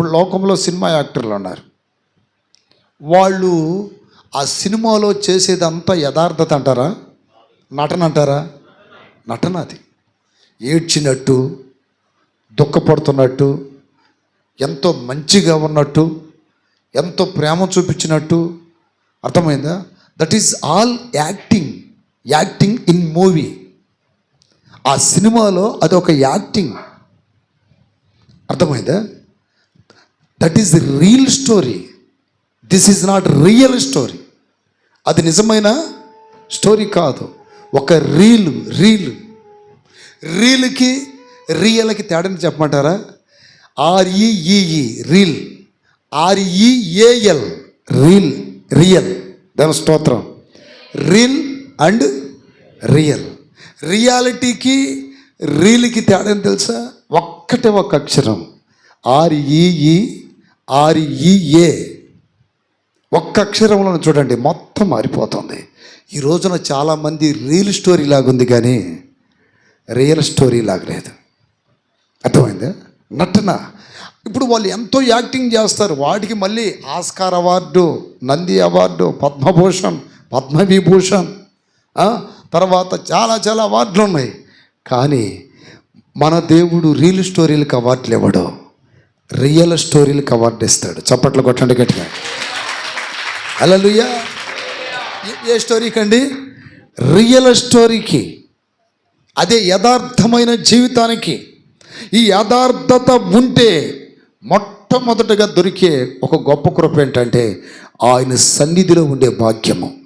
ఇప్పుడు లోకంలో సినిమా యాక్టర్లు ఉన్నారు. వాళ్ళు ఆ సినిమాలో చేసేదంతా యథార్థత అంటారా? నటన అంటారా? నటన అది. ఏడ్చినట్టు దుఃఖపడుతున్నట్టు ఎంతో మంచిగా ఉన్నట్టు ఎంతో ప్రేమ చూపించినట్టు. అర్థమైందా? That is all acting acting in movie ఆ సినిమాలో అది ఒక యాక్టింగ్. అర్థమైందా? That is the real story this is not real story అది నిజమైన స్టోరీ కాదు. ఒక రీల్ రీల్ రీల్కి రియల్కి తేడాని చెప్పమంటారా? R E E E reel R E A L reel real దాని స్తోత్రం. రీల్ అండ్ రియల్ రియాలిటీకి రీల్కి తేడా తెలుసా? ఒక్కటే ఒక అక్షరం. ఆర్ఈఈ ఆర్ఈఏ ఒక్క అక్షరంలో చూడండి మొత్తం మారిపోతుంది. ఈ రోజున చాలామంది రీల్ స్టోరీ లాగుంది కానీ రియల్ స్టోరీ లాగలేదు. అర్థమైందా? నటన. ఇప్పుడు వాళ్ళు ఎంతో యాక్టింగ్ చేస్తారు. వాటికి మళ్ళీ Oscar award Nandi award Padma Bhushan Padma Vibhushan తర్వాత చాలా చాలా అవార్డులు ఉన్నాయి కానీ మన దేవుడు రియల్ స్టోరీలకు అవార్డులు ఇవ్వడు రియల్ స్టోరీలకు అవార్డు ఇస్తాడు చప్పట్లు కొట్టండి గట్టిగా. అలలుయ్యా ఏ- ఏ స్టోరీకి అండి రియల్ స్టోరీకి అదే యథార్థమైన జీవితానికి ఈ యథార్థత ఉంటే మొట్టమొదటగా దొరికే ఒక గొప్ప కృప ఏంటంటే ఆయన సన్నిధిలో ఉండే భాగ్యము.